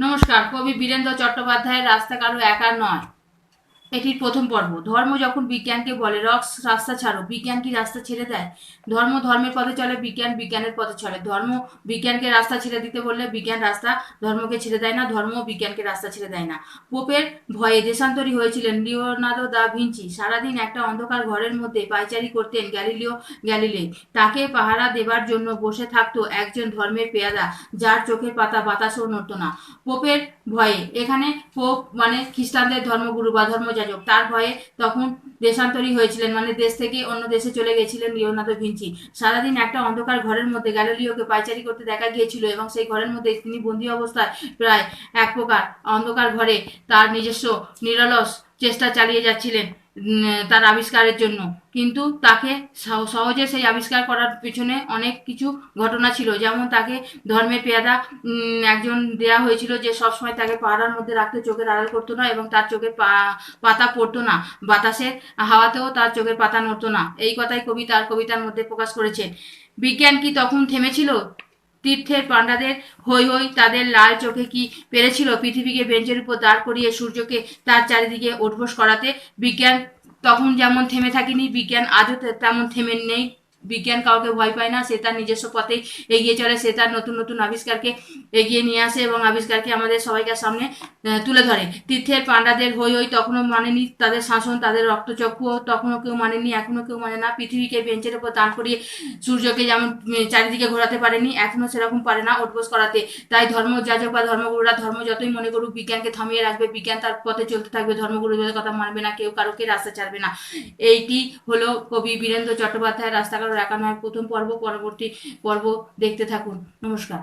নমস্কার কবি বীরেন্দ্র চট্টোপাধ্যায়ের রাস্তা কারও একা নয়। এটির প্রথম পর্ব। ধর্ম যখন বিজ্ঞানকে বলে রক্স রাস্তা ছাড়ো, বিজ্ঞান কি রাস্তা ছেড়ে দেয়? ধর্ম ধর্মের পথে চলে, বিজ্ঞান বিজ্ঞানের পথে চলে। ধর্ম বিজ্ঞানকে রাস্তা ছেড়ে দিতে বললে, বিজ্ঞান রাস্তা ধর্মকে ছেড়ে দেয় না, ধর্ম বিজ্ঞানকে রাস্তা ছেড়ে দেয় না। পোপের ভয়ে দেশান্তরী হয়েছিলেন লিওনার্দো দা ভিঞ্চি, সারাদিন একটা অন্ধকার ঘরের মধ্যে পায়চারি করতেন গ্যালিলিও গ্যালিলে। তাকে পাহারা দেবার জন্য বসে থাকতো একজন ধর্মের পেয়াদা, যার চোখের পাতা বাতাসও নড়তো না। পোপের ভয়ে, এখানে পোপ মানে খ্রিস্টানদের ধর্মগুরু বা ধর্মযাজক তার ভয়ে তখন দেশান্তরী হয়েছিলেন মানে দেশ থেকে অন্য দেশে চলে গেছিলেন লিওনাথ ভিঞ্চি। সারাদিন একটা অন্ধকার ঘরের মধ্যে গ্যালিলিওকে পাইচারি করতে দেখা গিয়েছিল এবং সেই ঘরের মধ্যে তিনি বন্দী অবস্থায় প্রায় এক প্রকার অন্ধকার ঘরে তার নিজস্ব নিরলস চেষ্টা চালিয়ে যাচ্ছিলেন। তার আবিষ্কারের জন্য। কিন্তু তাকে সহজে সেই আবিষ্কার করার পিছনে অনেক কিছু ঘটনা ছিল। যেমন তাকে ধর্মের পেয়াদা একজন দেয়া হয়েছিল যে সবসময় তাকে পাহাড়ার মধ্যে রাখতে চোখের আড়াল করতো না এবং তার চোখের পাতা পড়তো না। বাতাসের হাওয়াতেও তার চোখের পাতা নড়তো না। এই কথাই কবি তার কবিতার মধ্যে প্রকাশ করেছেন। বিজ্ঞান কি তখন থেমেছিল? তীর্থের পাণ্ডাদের হই হই তাদের লাল চোখে কি পেরেছিল? পৃথিবীকে বেঞ্চের উপর দাঁড় করিয়ে সূর্যকে তার চারিদিকে উঠবোস করাতে বিজ্ঞান তখন যেমন থেমে থাকেনি, বিজ্ঞান আজও তেমন থেমে নেই বিজ্ঞান কাউকে ভয় পায় না, সে তার নিজস্ব পথে এগিয়ে চলে, সে তার নতুন নতুন আবিষ্কারকে এগিয়ে নিয়ে আসে এবং আবিষ্কারকে আমাদের সবাইকার সামনে তুলে ধরে। তীর্থের পাণ্ডাদের হই হই তখনও মানেনি তাদের শাসন, তাদের রক্তচক্ষুও তখনও কেউ মানেনি, এখনও কেউ মানে না। পৃথিবীকে বেঞ্চের উপর দাঁড় করিয়ে সূর্যকে যেমন চারিদিকে ঘোরাতে পারেনি, এখনও সেরকম পারে না উঠবোস করাতে। তাই ধর্মযাজক বা ধর্মগুরুরা ধর্ম যতই মনে করুক বিজ্ঞানকে থামিয়ে রাখবে, বিজ্ঞান তার পথে চলতে থাকবে ধর্মগুরুদের কথা মানবে না, কেউ কারোকে রাস্তা ছাড়বে না। এইটি হলো কবি বীরেন্দ্র চট্টোপাধ্যায়ের রাস্তাঘাট একা নয় প্রথম পর্ব। পরবর্তী পর্ব দেখতে থাকুন। নমস্কার।